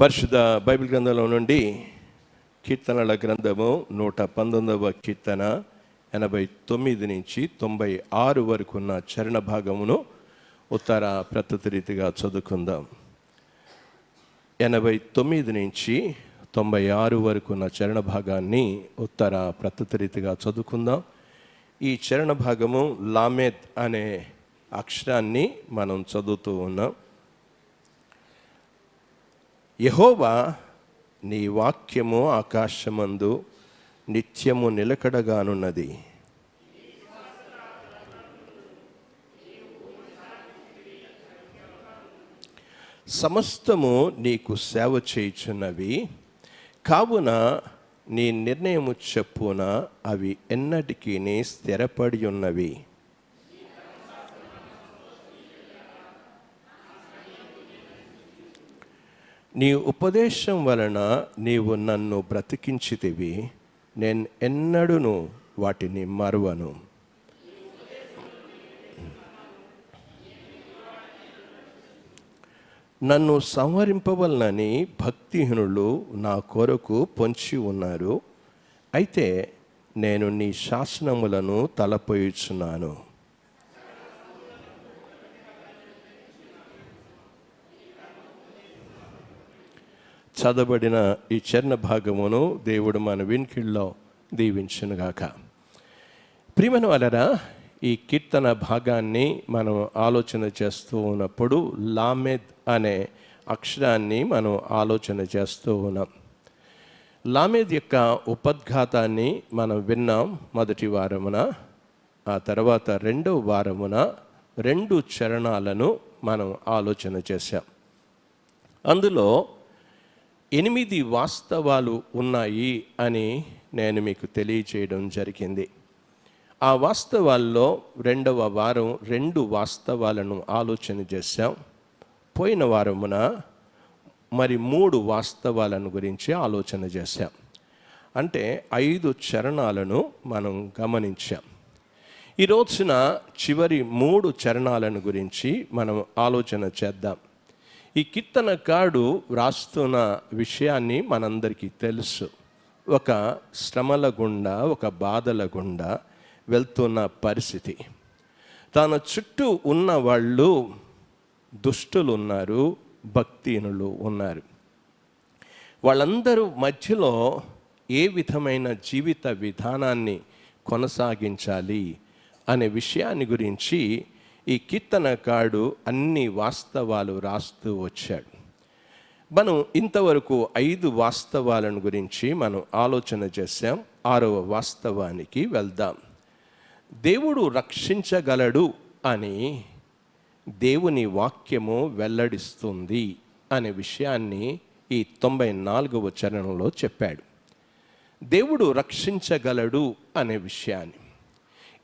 పరిశుద్ధ బైబిల్ గ్రంథంలో నుండి కీర్తనల గ్రంథము నూట పంతొమ్మిదవ కీర్తన ఎనభై తొమ్మిది నుంచి తొంభై ఆరు వరకు ఉన్న చరణ భాగమును ఉత్తర ప్రతుతి రీతిగా చదువుకుందాం. ఎనభై తొమ్మిది నుంచి తొంభై ఆరు వరకు ఉన్న చరణ భాగాన్ని ఉత్తర ప్రతుతి రీతిగా చదువుకుందాం. ఈ చరణ భాగము లామెత్ అనే అక్షరాన్ని మనం చదువుతూ ఉన్నాం. యహోవా నీ వాక్యము ఆకాశమందు నిత్యము నిలకడగానున్నది. సమస్తము నీకు సేవ చేయుచున్నవి. కావున నీ నిర్ణయము చెప్పున అవి ఎన్నటికీ స్థిరపడి ఉన్నవి. నీ ఉపదేశం వలన నీవు నన్ను బ్రతికించితివి నేను ఎన్నడూను వాటిని మరువను. నన్ను సంహరింపవలనని భక్తిహీనులు నా కొరకు పొంచి ఉన్నారు. అయితే నేను నీ శాసనములను తలపోయుచున్నాను చదవబడిన ఈ చరణ భాగమును దేవుడు మన వినికిల్లో దీవించునుగాక. ప్రియమైన వాళ్ళరా ఈ కీర్తన భాగాన్ని మనం ఆలోచన చేస్తూ ఉన్నప్పుడు లామెద్ అనే అక్షరాన్ని మనం ఆలోచన చేస్తూ ఉన్నాం. లామెద్ యొక్క ఉపద్ఘాతాన్ని మనం విన్నాం మొదటి వారమున ఆ తర్వాత రెండవ వారమున రెండు చరణాలను మనం ఆలోచన చేశాం. అందులో ఎనిమిది వాస్తవాలు ఉన్నాయి అని నేను మీకు తెలియచేయడం జరిగింది. ఆ వాస్తవాల్లో రెండవ వారం రెండు వాస్తవాలను ఆలోచన చేశాం. పోయిన వారమున మరి మూడు వాస్తవాలను గురించి ఆలోచన చేశాం. అంటే ఐదు చరణాలను మనం గమనించాం. ఈ రోజున చివరి మూడు చరణాలను గురించి మనం ఆలోచన చేద్దాం. ఈ కీర్తనకాడు వ్రాస్తున్న విషయాన్ని మనందరికీ తెలుసు. ఒక శ్రమల గుండా ఒక బాధల గుండా వెళ్తున్న పరిస్థితి. తన చుట్టూ ఉన్న వాళ్ళు దుష్టులు ఉన్నారు భక్తిహీనులు ఉన్నారు. వాళ్ళందరూ మధ్యలో ఏ విధమైన జీవిత విధానాన్ని కొనసాగించాలి అనే విషయాన్ని గురించి ఈ కీర్తనకాడు అన్ని వాస్తవాలు రాస్తూ వచ్చాడు. మనం ఇంతవరకు ఐదు వాస్తవాలను గురించి మనం ఆలోచన చేసాం ఆరవ వాస్తవానికి వెళ్దాం. దేవుడు రక్షించగలడు అని దేవుని వాక్యము వెల్లడిస్తుంది అనే విషయాన్ని ఈ తొంభై నాలుగవ చరణంలో చెప్పాడు. దేవుడు రక్షించగలడు అనే విషయాన్ని.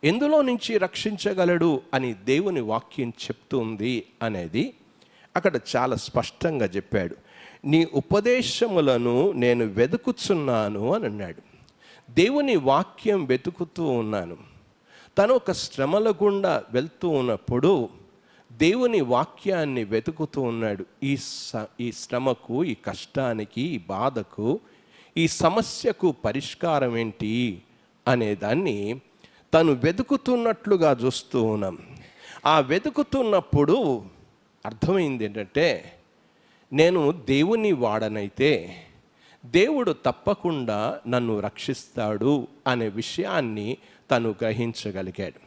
ఎందులో నుంచి రక్షించగలడు అని దేవుని వాక్యం చెప్తుంది అనేది అక్కడ చాలా స్పష్టంగా చెప్పాడు. నీ ఉపదేశములను నేను వెతుకుచున్నాను అని అన్నాడు. దేవుని వాక్యం వెతుకుతూ ఉన్నాను. తను ఒక శ్రమల గుండా వెళ్తూ ఉన్నప్పుడు దేవుని వాక్యాన్ని వెతుకుతూ ఉన్నాడు. ఈ స ఈ శ్రమకు ఈ కష్టానికి ఈ బాధకు ఈ సమస్యకు పరిష్కారం ఏంటి అనేదాన్ని తను వెతుకుతున్నట్లుగా చూస్తూ ఉన్నాం. ఆ వెతుకుతున్నప్పుడు అర్థమైంది ఏంటంటే నేను దేవుని వాడనైతే దేవుడు తప్పకుండా నన్ను రక్షిస్తాడు అనే విషయాన్ని తను గ్రహించగలిగాడు.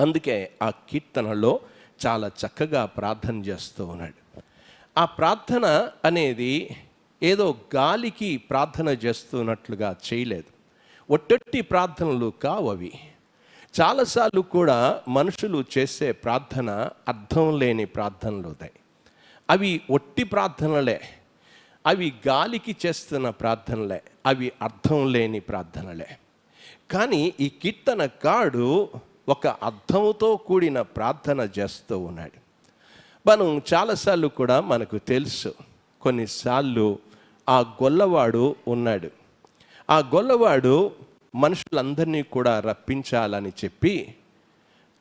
అందుకే ఆ కీర్తనలో చాలా చక్కగా ప్రార్థన చేస్తూ ఉన్నాడు. ఆ ప్రార్థన అనేది ఏదో గాలికి ప్రార్థన చేస్తున్నట్లుగా చేయలేదు. ఒట్టొట్టి ప్రార్థనలు కావు అవి. చాలాసార్లు కూడా మనుషులు చేసే ప్రార్థన అర్థం లేని ప్రార్థనలు అవుతాయి అవి ఒట్టి ప్రార్థనలే. అవి గాలికి చేస్తున్న ప్రార్థనలే. అవి అర్థం లేని ప్రార్థనలే. కానీ ఈ కీర్తన కాడు ఒక అర్థంతో కూడిన ప్రార్థన చేస్తూ ఉన్నాడు. మనం చాలాసార్లు కూడా మనకు తెలుసు. కొన్నిసార్లు ఆ గొల్లవాడు ఉన్నాడు. ఆ గొల్లవాడు మనుషులందరినీ కూడా రప్పించాలని చెప్పి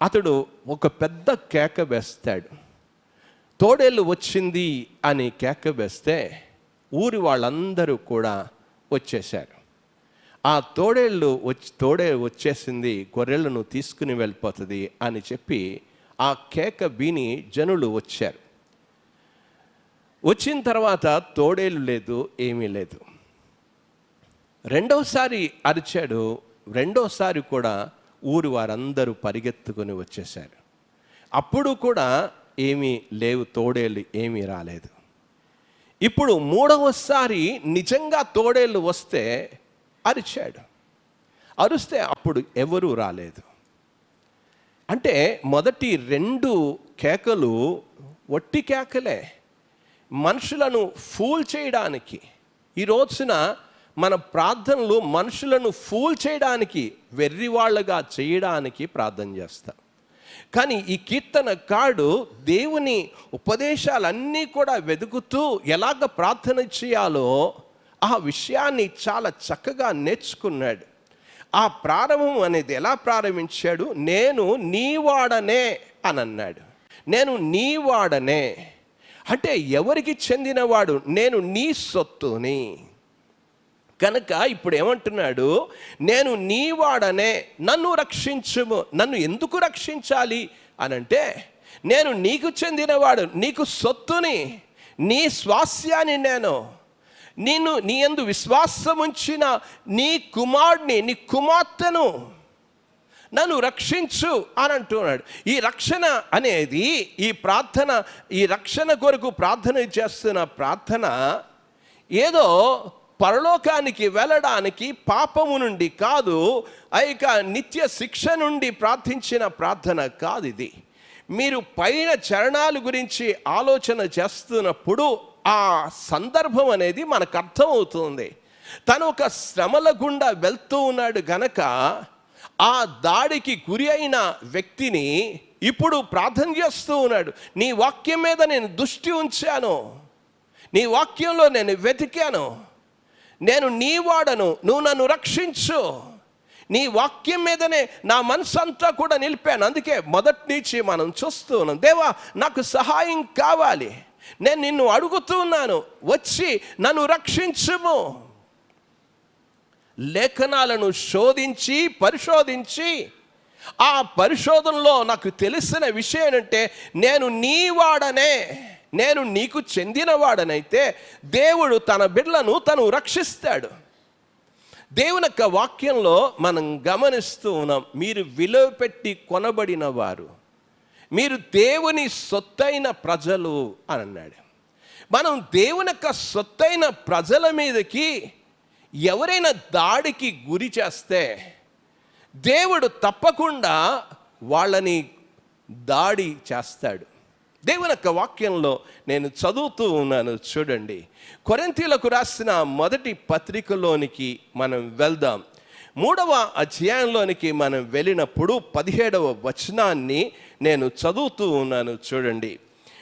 అతడు ఒక పెద్ద కేక వేస్తాడు. తోడేళ్ళు వచ్చింది అని కేక వేస్తే ఊరి వాళ్ళందరూ కూడా వచ్చేశారు. ఆ తోడేళ్ళు వచ్చి తోడే వచ్చేసింది గొర్రెలను తీసుకుని వెళ్ళిపోతుంది అని చెప్పి ఆ కేక విని జనులు వచ్చారు. వచ్చిన తర్వాత తోడేళ్ళు లేదు ఏమీ లేదు. రెండవసారి అరిచాడు రెండోసారి కూడా ఊరు వారందరూ పరిగెత్తుకొని వచ్చేశారు. అప్పుడు కూడా ఏమీ లేవు తోడేళ్ళు ఏమీ రాలేదు. ఇప్పుడు మూడవసారి నిజంగా తోడేళ్ళు వస్తే అరిచాడు. అరిస్తే అప్పుడు ఎవరూ రాలేదు. అంటే మొదటి రెండు కేకలు వట్టి కేకలే. మనుషులను ఫూల్ చేయడానికి ఈ రోజున మన ప్రార్థనలు మనుషులను ఫూల్ చేయడానికి వెర్రివాళ్ళగా చేయడానికి ప్రార్థన చేస్తాం. కానీ ఈ కీర్తన కాడు దేవుని ఉపదేశాలన్నీ కూడా వెతుకుతూ ఎలాగ ప్రార్థన చేయాలో ఆ విషయాన్ని చాలా చక్కగా నేర్చుకున్నాడు. ఆ ప్రారంభం అనేది ఎలా ప్రారంభించాడు? నేను నీవాడనే అని అన్నాడు నేను నీవాడనే. అంటే ఎవరికి చెందినవాడు? నేను నీ సొత్తుని. కనుక ఇప్పుడు ఏమంటున్నాడు నేను నీవాడనే నన్ను రక్షించుము నన్ను ఎందుకు రక్షించాలి? అని అంటే నేను నీకు చెందినవాడు నీకు సొత్తుని నీ స్వాస్యాన్ని నేను నేను నీ ఎందు విశ్వాసం ఉంచిన నీ కుమారుడిని నీ కుమార్తెను నన్ను రక్షించు అని అంటున్నాడు ఈ రక్షణ అనేది ఈ ప్రార్థన ఈ రక్షణ కొరకు ప్రార్థన చేస్తున్న ప్రార్థన ఏదో పరలోకానికి వెళ్ళడానికి పాపము నుండి కాదు ఆ నిత్య శిక్ష నుండి ప్రార్థించిన ప్రార్థన కాదు ఇది. మీరు పైన చరణాల గురించి ఆలోచన చేస్తున్నప్పుడు ఆ సందర్భం అనేది మనకు అర్థమవుతుంది. తను ఒక శ్రమల గుండా వెళ్తూ ఉన్నాడు గనక ఆ దాడికి గురి అయిన వ్యక్తిని ఇప్పుడు ప్రార్థన చేస్తూ ఉన్నాడు. నీ వాక్యం మీద నేను దృష్టి ఉంచాను. నీ వాక్యంలో నేను వెతికాను. నేను నీ వాడను నువ్వు నన్ను రక్షించు. నీ వాక్యం మీదనే నా మనసు అంతా కూడా నిలిపాను. అందుకే మొదటి నుంచి మనం చూస్తూ ఉన్నాం దేవా నాకు సహాయం కావాలి. నేను నిన్ను అడుగుతున్నాను వచ్చి నన్ను రక్షించుము. లేఖనాలను శోధించి పరిశోధించి ఆ పరిశోధనలో నాకు తెలిసిన విషయం ఏంటంటే నేను నీ వాడనే. నేను నీకు చెందినవాడనైతే దేవుడు తన బిడ్డలను తను రక్షిస్తాడు. దేవుని యొక్క వాక్యంలో మనం గమనిస్తూ ఉన్నాం మీరు విలువ పెట్టి కొనబడిన వారు మీరు దేవుని సొత్తైన ప్రజలు అని అన్నాడు. మనం దేవుని యొక్క సొత్తైన ప్రజల మీదకి ఎవరైనా దాడికి గురి చేస్తే దేవుడు తప్పకుండా వాళ్ళని దాడి చేస్తాడు. దేవుని యొక్క వాక్యంలో నేను చదువుతూ ఉన్నాను చూడండి. కొరింతీలకు రాసిన మొదటి పత్రికలోనికి మనం వెళ్దాం. మూడవ అధ్యాయంలోనికి మనం వెళ్ళినప్పుడు పదిహేడవ వచనాన్ని నేను చదువుతూ ఉన్నాను చూడండి.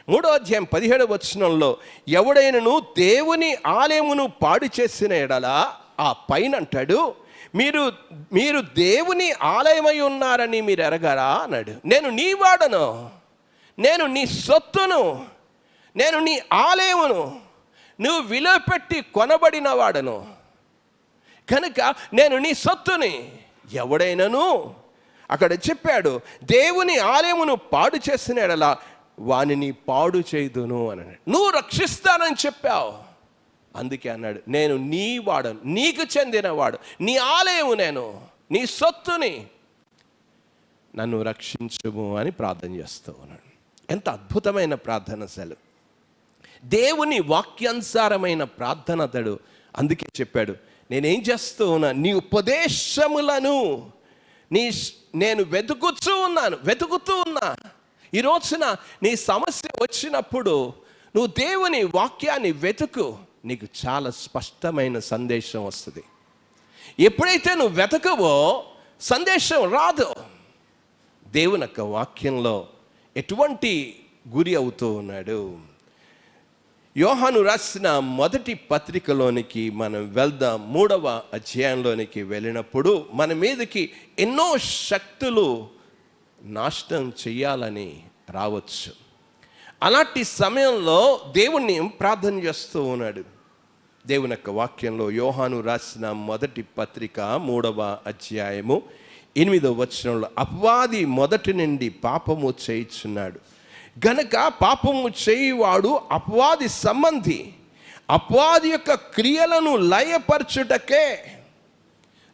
మూడో అధ్యాయం పదిహేడవ వచనంలో ఎవడైనను దేవుని ఆలయమును పాడు చేసిన ఎడల ఆ పైన అంటాడు మీరు మీరు దేవుని ఆలయమై ఉన్నారని మీరు ఎరగరా? అన్నాడు. నేను నీ వాడను. నేను నీ సొత్తును నేను నీ ఆలయమును నువ్వు విలువ పెట్టి కొనబడిన వాడను కనుక నేను నీ సొత్తుని ఎవడైనను? అక్కడ చెప్పాడు దేవుని ఆలయమును పాడు చేసిన ఎడలా వానిని పాడు చేయదును అని నువ్వు రక్షిస్తానని చెప్పావు. అందుకే అన్నాడు నేను నీ వాడను నీకు చెందినవాడు నీ ఆలయము నేను నీ సొత్తుని నన్ను రక్షించుము అని ప్రార్థన చేస్తూ ఉన్నాడు ఎంత అద్భుతమైన ప్రార్థన అసలు. దేవుని వాక్యానుసారమైన ప్రార్థన అతడు అందుకే చెప్పాడు నేనేం చేస్తూ ఉన్నా నీ ఉపదేశములను నీ నేను వెతుకుతూ ఉన్నాను వెతుకుతూ ఉన్నా. ఈ రోజున నీ సమస్య వచ్చినప్పుడు నువ్వు దేవుని వాక్యాన్ని వెతుకు నీకు చాలా స్పష్టమైన సందేశం వస్తుంది. ఎప్పుడైతే నువ్వు వెతకవో సందేశం రాదు. దేవుని యొక్క వాక్యంలో ఎటువంటి గురి అవుతూ ఉన్నాడు? యోహాను రాసిన మొదటి పత్రికలోనికి మనం వెళ్దాం. మూడవ అధ్యాయంలోనికి వెళ్ళినప్పుడు మన మీదకి ఎన్నో శక్తులు నాశనం చేయాలని రావచ్చు. అలాంటి సమయంలో దేవుణ్ణి ప్రార్థన చేస్తూ ఉన్నాడు. దేవుని యొక్క వాక్యంలో యోహాను రాసిన మొదటి పత్రిక మూడవ అధ్యాయము ఎనిమిదవ వచనంలో అపవాది మొదటి నుండి పాపము చేయుచున్నాడు. గనక పాపము చేయువాడు అపవాది సంబంధి అపవాది యొక్క క్రియలను లయపరచుటకే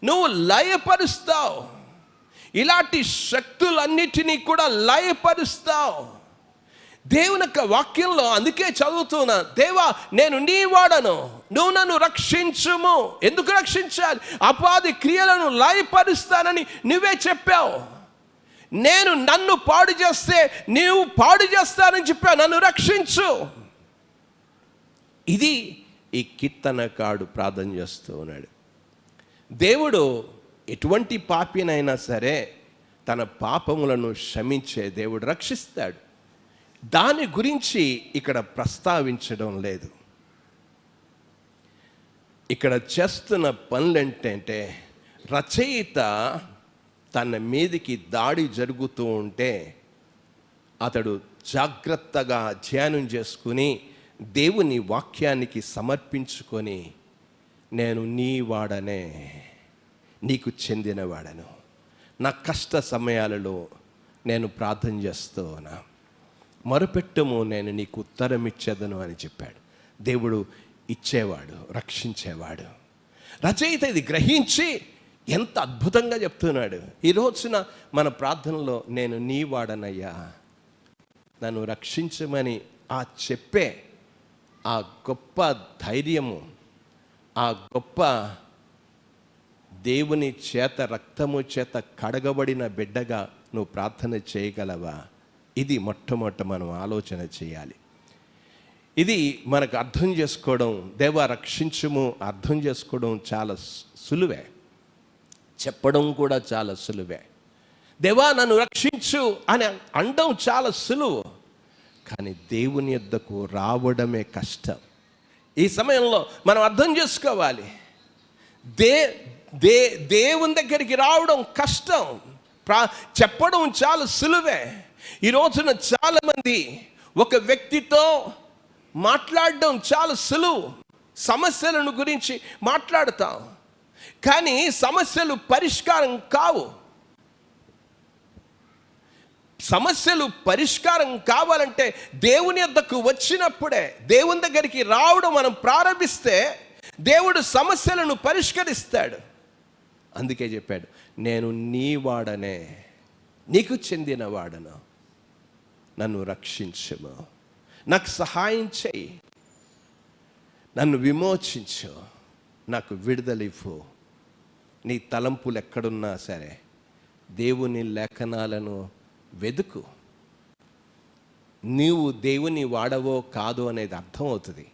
నువ్వు లయపరుస్తావు. ఇలాంటి శక్తులన్నిటినీ కూడా లయపరుస్తావు. దేవుని యొక్క వాక్యంలో అందుకే చదువుతున్నా దేవా నేను నీ వాడను నువ్వు నన్ను రక్షించుము. ఎందుకు రక్షించాలి? అపాది క్రియలను లయపరుస్తానని నువ్వే చెప్పావు. నేను నన్ను పాడు చేస్తే నీవు పాడు చేస్తానని చెప్పావు నన్ను రక్షించు. ఇది ఈ కీర్తనకాడు ప్రార్థన చేస్తూ ఉన్నాడు. దేవుడు ఎటువంటి పాపినైనా సరే తన పాపములను క్షమించే దేవుడు రక్షిస్తాడు. దాని గురించి ఇక్కడ ప్రస్తావించడం లేదు. ఇక్కడ చేస్తున్న పనులు ఏంటంటే రచయిత తన మీదికి దాడి జరుగుతూ ఉంటే అతడు జాగ్రత్తగా ధ్యానం చేసుకుని దేవుని వాక్యానికి సమర్పించుకొని నేను నీ వాడనే నీకు చెందినవాడను నా కష్ట సమయాలలో నేను ప్రార్థన చేస్తూ ఉన్నాను మరుపెట్టము నేను నీకు ఉత్తరం ఇచ్చేదను అని చెప్పాడు. దేవుడు ఇచ్చేవాడు రక్షించేవాడు. రచయిత ఇది గ్రహించి ఎంత అద్భుతంగా చెప్తున్నాడు. ఈ రోజున మన ప్రార్థనలో నేను నీ వాడనయ్యా నన్ను రక్షించమని ఆ చెప్పే ఆ గొప్ప ధైర్యము ఆ గొప్ప దేవుని చేత రక్తము చేత కడగబడిన బిడ్డగా నువ్వు ప్రార్థన చేయగలవా? ఇది మొట్టమొదట మనం ఆలోచన చేయాలి. ఇది మనకు అర్థం చేసుకోవడం దేవ రక్షించుము అర్థం చేసుకోవడం చాలా సులువే. చెప్పడం కూడా చాలా సులువే. దేవా నన్ను రక్షించు అని అండం చాలా సులువు. కానీ దేవుని యొద్దకు రావడమే కష్టం. ఈ సమయంలో మనం అర్థం చేసుకోవాలి. దే దే దేవుని దగ్గరికి రావడం కష్టం. ప్రా చెప్పడం చాలా సులువే. ఈ రోజున చాలామంది ఒక వ్యక్తితో మాట్లాడడం చాలా సులువు. సమస్యలను గురించి మాట్లాడతాం. కానీ సమస్యలు పరిష్కారం కావు. సమస్యలు పరిష్కారం కావాలంటే దేవుని యొద్దకు వచ్చినప్పుడే దేవుని దగ్గరికి రావడం మనం ప్రారంభిస్తే దేవుడు సమస్యలను పరిష్కరిస్తాడు. అందుకే చెప్పాడు నేను నీ వాడనే నీకు చెందిన వాడను. నన్ను రక్షించము? నాకు సహాయం చేయి. నన్ను విమోచించు. నాకు విడుదలివ్వు నీ తలంపులు ఎక్కడున్నా సరే దేవుని లేఖనాలను వెదుకు నీవు దేవుని వాడవో కాదో అనేది అర్థమవుతుంది.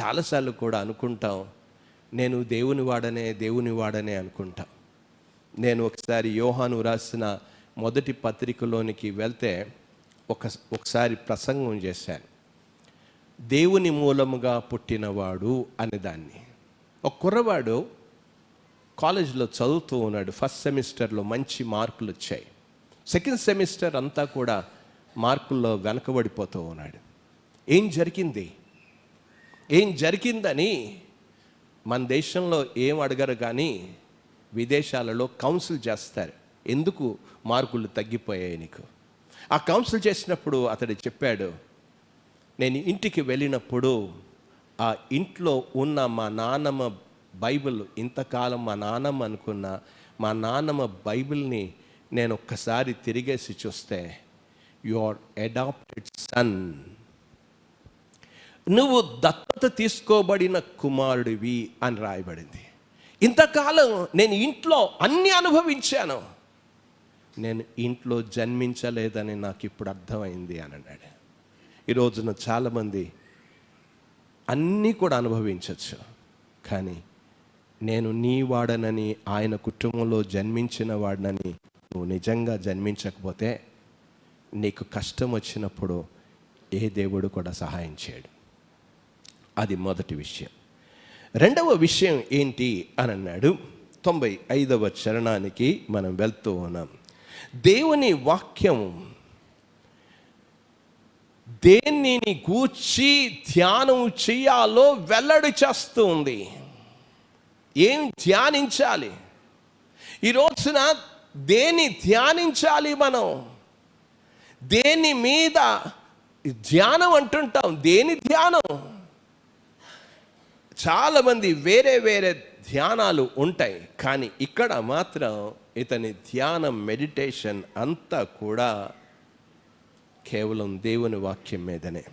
చాలాసార్లు కూడా అనుకుంటాం నేను దేవుని వాడనే దేవుని వాడనే అనుకుంటాం. నేను ఒకసారి యోహాను రాసిన మొదటి పత్రికలోనికి వెళ్తే ఒక ఒకసారి ప్రసంగం చేశాను. దేవుని మూలముగా పుట్టినవాడు అనే దాన్ని ఒక కుర్రవాడు కాలేజీలో చదువుతూ ఉన్నాడు. ఫస్ట్ సెమిస్టర్లో మంచి మార్కులు వచ్చాయి. సెకండ్ సెమిస్టర్ అంతా కూడా మార్కుల్లో వెనకబడిపోతూ ఉన్నాడు. ఏం జరిగింది? ఏం జరిగిందని మన దేశంలో ఏం అడగరు కానీ విదేశాలలో కౌన్సిల్ చేస్తారు. ఎందుకు మార్కులు తగ్గిపోయాయి నీకు? ఆ కౌన్సిల్ చేసినప్పుడు అతడు చెప్పాడు నేను ఇంటికి వెళ్ళినప్పుడు ఆ ఇంట్లో ఉన్న మా నాన్నమ్మ బైబిల్ ఇంతకాలం మా నాన్నమ్మ అనుకున్న మా నాన్నమ్మ బైబిల్ని నేను ఒక్కసారి తిరిగేసి చూస్తే యువర్ అడాప్టెడ్ సన్ నువ్వు దత్తత తీసుకోబడిన కుమారుడివి అని రాయబడింది. ఇంతకాలం నేను ఇంట్లో అన్ని అనుభవించాను. నేను ఇంట్లో జన్మించలేదని నాకు ఇప్పుడు అర్థమైంది అని అన్నాడు. ఈ రోజున చాలామంది అన్నీ కూడా అనుభవించవచ్చు కానీ నేను నీ వాడనని ఆయన కుటుంబంలో జన్మించిన వాడనని నువ్వు నిజంగా జన్మించకపోతే నీకు కష్టం వచ్చినప్పుడు ఏ దేవుడు కూడా సహాయం చేయడు. అది మొదటి విషయం. రెండవ విషయం ఏంటి అని అన్నాడు. తొంభై ఐదవ చరణానికి మనం వెళ్తూ ఉన్నాం. దేవుని వాక్యం దేనిని గూర్చి ధ్యానం చేయాలో వెల్లడి చేస్తూ ఉంది ఏం ధ్యానించాలి? ఈ రోజున దేన్ని ధ్యానించాలి మనం? దేని మీద ధ్యానం అంటుంటాం. దేని ధ్యానం? చాలామంది వేరే వేరే ధ్యానాలు ఉంటాయి కానీ ఇక్కడ మాత్రం ఇతని ధ్యానం మెడిటేషన్ అంతా కూడా కేవలం దేవుని వాక్యం మీదనే.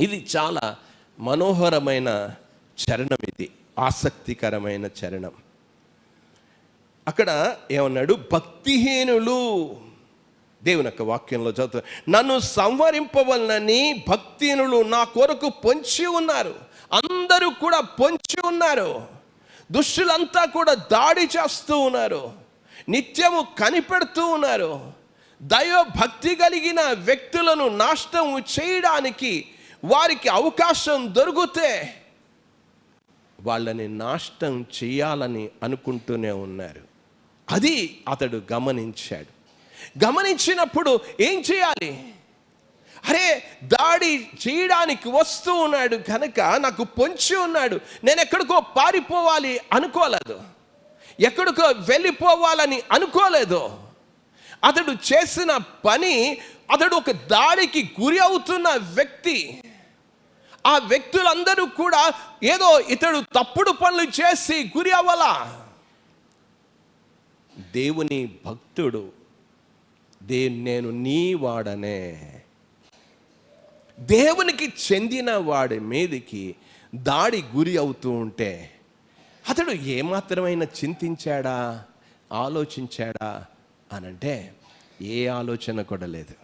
ఇది చాలా మనోహరమైన చరణం ఇది ఆసక్తికరమైన చరణం. అక్కడ ఏమన్నాడు? భక్తిహీనులు దేవుని యొక్క వాక్యంలో చదువుతా నన్ను సంవరింపవలనని భక్తిహీనులు నా కొరకు పొంచి ఉన్నారు. అందరూ కూడా పొంచి ఉన్నారు. దుష్టులంతా కూడా దాడి చేస్తూ ఉన్నారు. నిత్యము కనిపెడుతూ ఉన్నారు. దైవభక్తి కలిగిన వ్యక్తులను నాశనం చేయడానికి వారికి అవకాశం దొరికితే వాళ్ళని నాశనం చేయాలని అనుకుంటూనే ఉన్నారు. అది అతడు గమనించాడు. గమనించినప్పుడు ఏం చేయాలి? అరే దాడి చేయడానికి వస్తూ ఉన్నాడు కనుక నాకు పొంచి ఉన్నాడు. నేను ఎక్కడికో పారిపోవాలి అనుకోలేదు. ఎక్కడికో వెళ్ళిపోవాలని అనుకోలేదు. అతడు చేసిన పని అతడు ఒక దాడికి గురి అవుతున్న వ్యక్తి. ఆ వ్యక్తులందరూ కూడా ఏదో ఇతడు తప్పుడు పనులు చేసి గురి అవ్వాలా. దేవుని భక్తుడు దే నేను నీ వాడనే. దేవునికి చెందిన వాడి మీదకి దాడి గురి అవుతూ ఉంటే అతడు ఏమాత్రమైన చింతించాడా? ఆలోచించాడా? అనంటే ఏ ఆలోచన కూడా లేదు.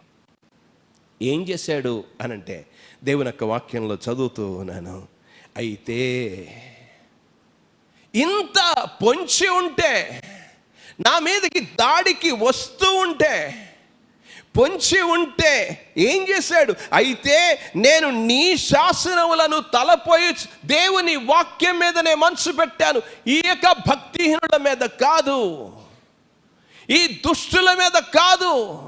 ఏం చేశాడు? అనంటే దేవుని యొక్క వాక్యంలో చదువుతూ ఉన్నాను. అయితే ఇంత పొంచి ఉంటే నా మీదకి దాడికి వస్తూ ఉంటే పొంచి ఉంటే ఏం చేశాడు? అయితే నేను నీ శాసనములను తలపోయి దేవుని వాక్యం మీదనే మనసు పెట్టాను. ఈ యొక్క భక్తిహీనుల మీద కాదు. ఈ దుష్టుల మీద కాదు.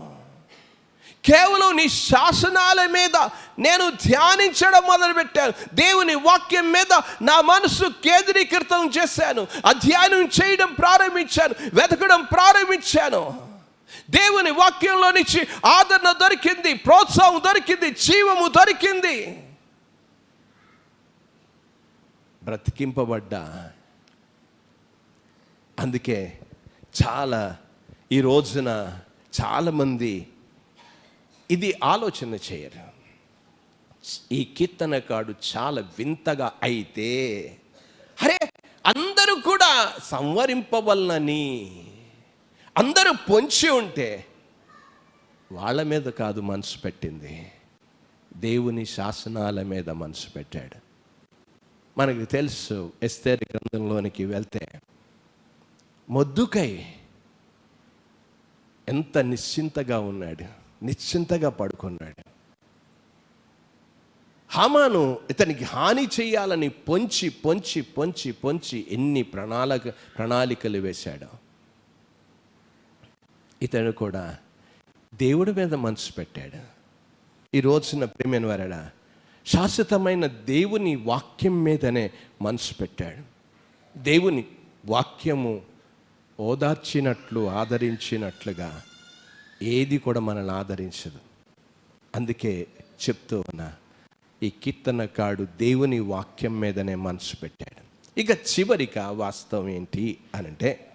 కేవలం నీ శాసనాల మీద నేను ధ్యానించడం మొదలుపెట్టాను. దేవుని వాక్యం మీద నా మనసు కేంద్రీకృతం చేశాను. అధ్యయనం చేయడం ప్రారంభించాను. వెతకడం ప్రారంభించాను. దేవుని వాక్యంలో నుంచి ఆదరణ దొరికింది ప్రోత్సాహం దొరికింది జీవము దొరికింది. బ్రతికింపబడ్డా. అందుకే చాలా ఈ రోజున చాలామంది ఇది ఆలోచన చేయరు. ఈ కీర్తనకాడు చాలా వింతగా అయితే అరే అందరూ కూడా సంవరింపవల్లని అందరూ పొంచి ఉంటే వాళ్ళ మీద కాదు మనసు పెట్టింది. దేవుని శాసనాల మీద మనసు పెట్టాడు. మనకు తెలుసు ఎస్తేరి గ్రంథంలోనికి వెళ్తే మొద్దుకై ఎంత నిశ్చింతగా ఉన్నాడు నిశ్చింతగా పడుకున్నాడు. హామాను ఇతనికి హాని చేయాలని పొంచి పొంచి పొంచి పొంచి ఎన్ని ప్రణాళిక ప్రణాళికలు వేశాడు. ఇతడు కూడా దేవుడి మీద మనసు పెట్టాడు. ఈ రోజున ప్రేమైన వారడా శాశ్వతమైన దేవుని వాక్యం మీదనే మనసు పెట్టాడు. దేవుని వాక్యము ఓదార్చినట్లు ఆదరించినట్లుగా ఏది కూడా మనల్ని ఆదరించదు. అందుకే చెప్తూ ఉన్నా ఈ కీర్తనకాడు దేవుని వాక్యం మీదనే మనసు పెట్టాడు. ఇక చివరిక వాస్తవం ఏంటి అనంటే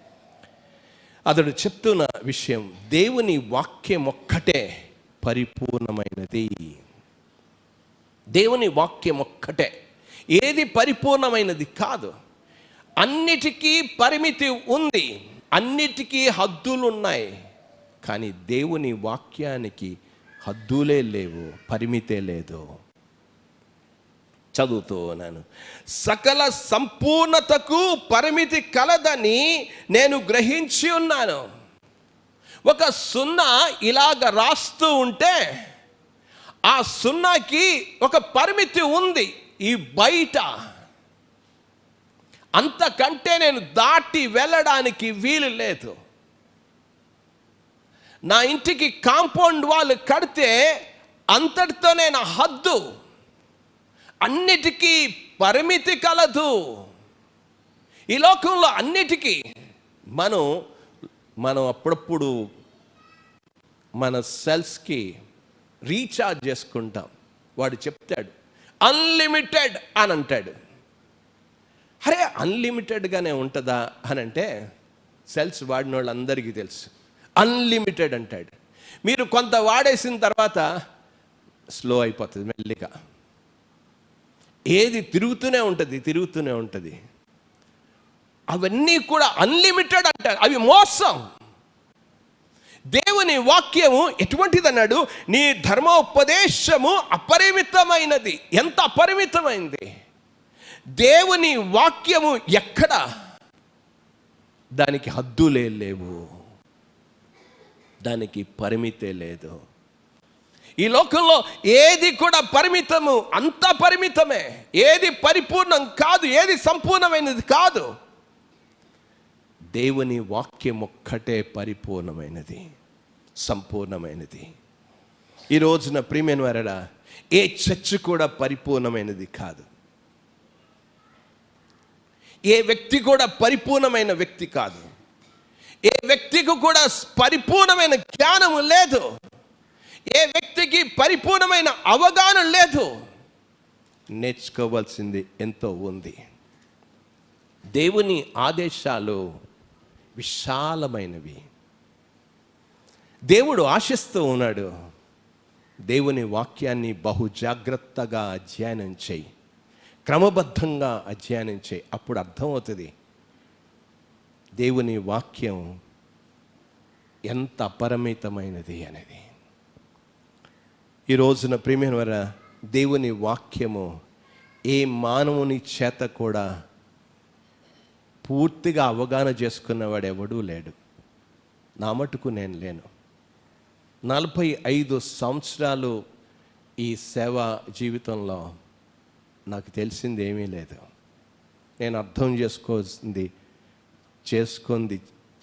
అతడు చెప్తున్న విషయం. దేవుని వాక్యం ఒక్కటే పరిపూర్ణమైనది. దేవుని వాక్యం ఒక్కటే. ఏది పరిపూర్ణమైనది కాదు. అన్నిటికీ పరిమితి ఉంది. అన్నిటికీ హద్దులు ఉన్నాయి కానీ దేవుని వాక్యానికి హద్దులే లేవు పరిమితే లేదు. చదువుతూ ఉన్నాను. సకల సంపూర్ణతకు పరిమితి కలదని నేను గ్రహించి ఉన్నాను. ఒక సున్నా ఇలాగ రాస్తూ ఉంటే ఆ సున్నాకి ఒక పరిమితి ఉంది ఈ బయట. అంతకంటే నేను దాటి వెళ్ళడానికి వీలు లేదు. నా ఇంటికి కాంపౌండ్ వాళ్ళు కడితే అంతటితోనే నా హద్దు. అన్నిటికీ పరిమితి కలదు. ఈ లోకంలో అన్నిటికీ మనం మనం అప్పుడప్పుడు మన సెల్స్కి రీఛార్జ్ చేసుకుంటాం. వాడు చెప్తాడు అన్లిమిటెడ్ అని అంటాడు. అరే అన్లిమిటెడ్గానే ఉంటుందా అని అంటే సెల్స్ వాడిన వాళ్ళందరికీ తెలుసు. అన్లిమిటెడ్ అంటాడు. మీరు కొంత వాడేసిన తర్వాత స్లో అయిపోతుంది మెల్లిగా. ఏది తిరుగుతూనే ఉంటుంది తిరుగుతూనే ఉంటుంది. అవన్నీ కూడా అన్లిమిటెడ్ అంటారు. అవి మోసం. దేవుని వాక్యము ఎటువంటిది అన్నాడు నీ ధర్మోపదేశము అపరిమితమైనది. ఎంత అపరిమితమైంది? దేవుని వాక్యము ఎక్కడ? దానికి హద్దులే లేవు. దానికి పరిమితే లేదు. ఈ లోకంలో ఏది కూడా పరిమితము అంత పరిమితమే. ఏది పరిపూర్ణం కాదు ఏది సంపూర్ణమైనది కాదు. దేవుని వాక్యం ఒక్కటే పరిపూర్ణమైనది సంపూర్ణమైనది. ఈ రోజున ప్రియమైన వారడా ఏ చర్చ్ కూడా పరిపూర్ణమైనది కాదు. ఏ వ్యక్తి కూడా పరిపూర్ణమైన వ్యక్తి కాదు. ఏ వ్యక్తికి కూడా పరిపూర్ణమైన జ్ఞానము లేదు. ఏ వ్యక్తికి పరిపూర్ణమైన అవగాహన లేదు. నేర్చుకోవాల్సింది ఎంతో ఉంది. దేవుని ఆదేశాలు విశాలమైనవి. దేవుడు ఆశిస్తూ ఉన్నాడు దేవుని వాక్యాన్ని బహు జాగ్రత్తగా అధ్యయనం చేయి. క్రమబద్ధంగా అధ్యయనం చేయి. అప్పుడు అర్థమవుతుంది దేవుని వాక్యం ఎంత అపరిమితమైనది అనేది. ఈ రోజున ప్రేమ వర దేవుని వాక్యము ఏ మానవుని చేత కూడా పూర్తిగా అవగాహన చేసుకున్నవాడు ఎవడూ లేడు. నా మటుకు నేను లేను. నలభై ఐదు సంవత్సరాలు ఈ సేవ జీవితంలో నాకు తెలిసింది ఏమీ లేదు. నేను అర్థం చేసుకోవాల్సింది చేసుకుంది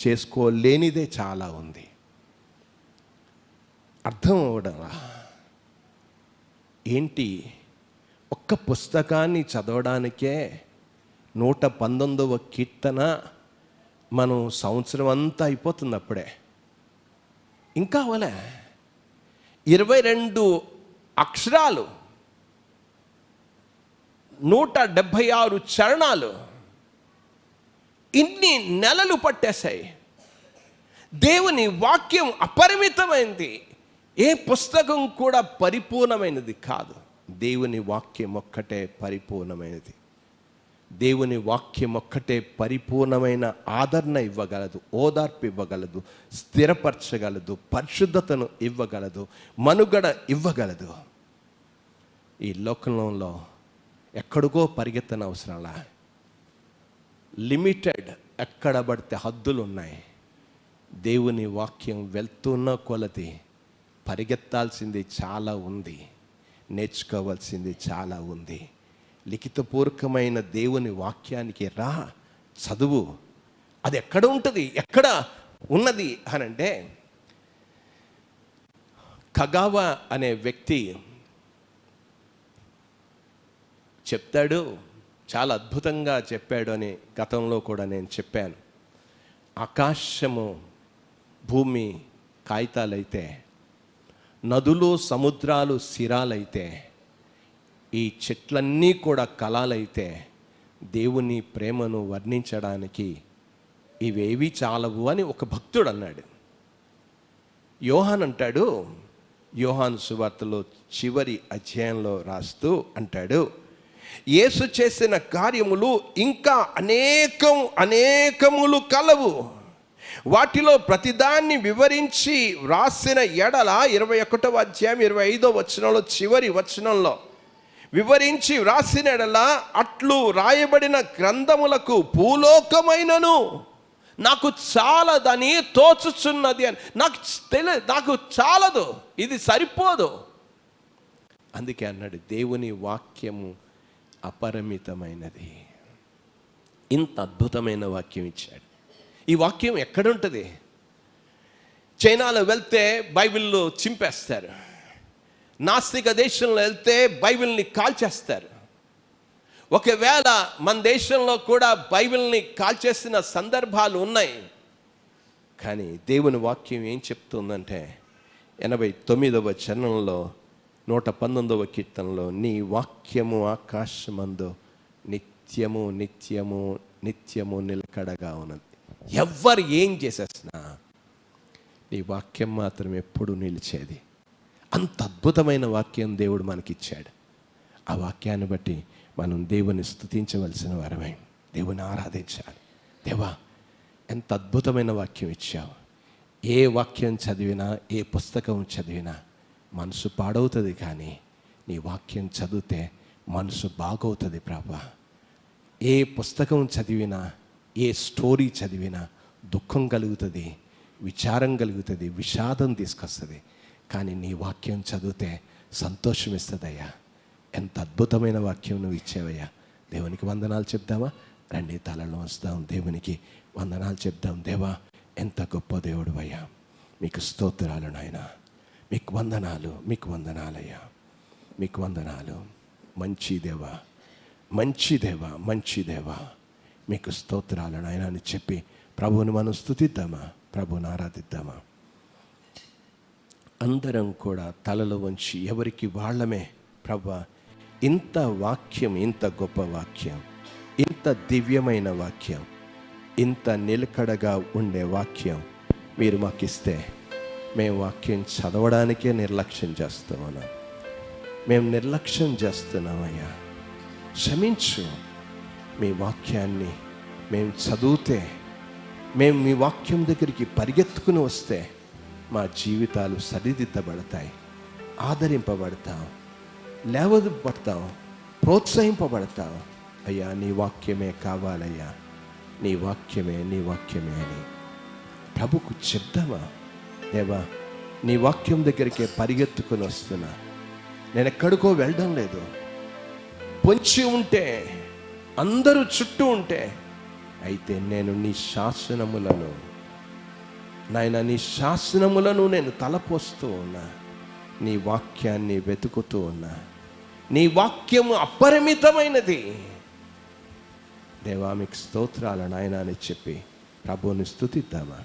చేసుకోలేనిదే చాలా ఉంది. అర్థం అవ్వడంలా ఏంటి? ఒక్క పుస్తకాన్ని చదవడానికే నూట పంతొమ్మిదవ కీర్తన మనం సంవత్సరం అంతా అయిపోతుంది అప్పుడే. ఇంకా అవలే ఇరవై రెండు అక్షరాలు నూట డెబ్భై ఆరు చరణాలు ఇన్ని నెలలు పట్టేశాయి. దేవుని వాక్యం అపరిమితమైంది. ఏ పుస్తకం కూడా పరిపూర్ణమైనది కాదు. దేవుని వాక్యం ఒక్కటే పరిపూర్ణమైనది. దేవుని వాక్యం ఒక్కటే పరిపూర్ణమైన ఆదరణ ఇవ్వగలదు ఓదార్పు ఇవ్వగలదు స్థిరపరచగలదు పరిశుద్ధతను ఇవ్వగలదు మనుగడ ఇవ్వగలదు. ఈ లోకంలో ఎక్కడికో పరిగెత్తన అవసరంలా లిమిటెడ్ ఎక్కడ పడితే హద్దులు ఉన్నాయి. దేవుని వాక్యం వెళ్తున్న కొలది పరిగెత్తాల్సింది చాలా ఉంది నేర్చుకోవాల్సింది చాలా ఉంది. లిఖితపూర్వకమైన దేవుని వాక్యానికి రా చదువు. అది ఎక్కడ ఉంటుంది? ఎక్కడ ఉన్నది? అని అంటే కగావా అనే వ్యక్తి చెప్తాడు. చాలా అద్భుతంగా చెప్పాడు అని గతంలో కూడా నేను చెప్పాను. ఆకాశము భూమి కాగితాలైతే నదులు సముద్రాలు సిరాలైతే ఈ చెట్లన్నీ కూడా కళాలైతే దేవుని ప్రేమను వర్ణించడానికి ఇవేవి చాలవు అని ఒక భక్తుడు అన్నాడు. యోహాన్ అంటాడు యోహాన్ సువార్తలో చివరి అధ్యాయంలో రాస్తూ అంటాడు యేసు చేసిన కార్యములు ఇంకా అనేకం అనేకములు కలవు. వాటిలో ప్రతిదాన్ని వివరించి వ్రాసిన ఎడల ఇరవై ఒకటవ అధ్యాయం ఇరవై ఐదో వచనంలో చివరి వచనంలో వివరించి వ్రాసినడలా అట్లు రాయబడిన గ్రంథములకు భూలోకమైనను. నాకు చాలదని తోచుచున్నది అని. నాకు తెలి నాకు చాలదు. ఇది సరిపోదు. అందుకే అన్నాడు దేవుని వాక్యము అపరిమితమైనది. ఇంత అద్భుతమైన వాక్యం ఇచ్చాడు. ఈ వాక్యం ఎక్కడుంటుంది? చైనాలో వెళ్తే బైబిల్లో చింపేస్తారు. నాస్తిక దేశంలో వెళ్తే బైబిల్ని కాల్చేస్తారు. ఒకవేళ మన దేశంలో కూడా బైబిల్ని కాల్చేసిన సందర్భాలు ఉన్నాయి. కానీ దేవుని వాక్యం ఏం చెప్తుందంటే ఎనభై తొమ్మిదవ చరణంలో నూట పంతొమ్మిదవ కీర్తనలో నీ వాక్యము ఆకాశమందు నిత్యము నిత్యము నిత్యము నిలకడగా ఉన్నది. ఎవ్వరు ఏం చేసేసినా నీ వాక్యం మాత్రం ఎప్పుడు నిలిచేది. అంత అద్భుతమైన వాక్యం దేవుడు మనకిచ్చాడు. ఆ వాక్యాన్ని బట్టి మనం దేవుని స్థుతించవలసిన వరమే దేవుని ఆరాధించాలి. దేవా ఎంత అద్భుతమైన వాక్యం ఇచ్చావు. ఏ వాక్యం చదివినా ఏ పుస్తకం చదివినా మనసు పాడవుతుంది కానీ నీ వాక్యం చదివితే మనసు బాగవుతుంది ప్రభా. ఏ పుస్తకం చదివినా ఏ స్టోరీ చదివినా దుఃఖం కలుగుతుంది విచారం కలుగుతుంది విషాదం తీసుకొస్తుంది. కానీ నీ వాక్యం చదివితే సంతోషం ఇస్తుందయ్యా. ఎంత అద్భుతమైన వాక్యం నువ్వు ఇచ్చావయ్యా. దేవునికి వందనాలు చెప్దామా? రండి తలలో వస్తాం దేవునికి వందనాలు చెప్దాం. దేవా ఎంత గొప్ప దేవుడు అయ్యా మీకు స్తోత్రాలు నాయన. మీకు వందనాలు మీకు వందనాలయ్యా. మీకు వందనాలు. మంచి దేవా మంచి దేవా మంచి దేవా. మీకు స్తోత్రాలు నాయన అని చెప్పి ప్రభువుని మనం స్థుతిద్దామా? ప్రభువుని ఆరాధిద్దామా? అందరం కూడా తలలో వంచి ఎవరికి వాళ్ళమే ప్రభా ఇంత వాక్యం ఇంత గొప్ప వాక్యం ఇంత దివ్యమైన వాక్యం ఇంత నిలకడగా ఉండే వాక్యం మీరు మాకు ఇస్తే మేము వాక్యం చదవడానికే నిర్లక్ష్యం చేస్తున్నాం. మేము నిర్లక్ష్యం చేస్తున్నామయ్యా క్షమించు మీ వాక్యాన్ని మేము చదివితే మేము మీ వాక్యం దగ్గరికి పరిగెత్తుకుని వస్తే మా జీవితాలు సరిదిద్దబడతాయి ఆదరింపబడతాం లేవదపడతాం ప్రోత్సహింపబడతాం అయ్యా నీ వాక్యమే కావాలయ్యా. నీ వాక్యమే నీ వాక్యమే అని ప్రభుకు చెప్దామా? దేవా నీ వాక్యం దగ్గరికే పరిగెత్తుకుని వస్తున్నా. నేను ఎక్కడికో వెళ్ళడం లేదు. పొంచి ఉంటే అందరూ చుట్టూ ఉంటే అయితే నేను నీ శాసనములను నాయన నీ శాసనములను నేను తలపోస్తూ ఉన్నా. నీ వాక్యాన్ని వెతుకుతూ ఉన్నా. నీ వాక్యము అపరిమితమైనది. దేవా మీకు స్తోత్రాలు నాయన అని చెప్పి ప్రభువుని స్థుతిద్దామా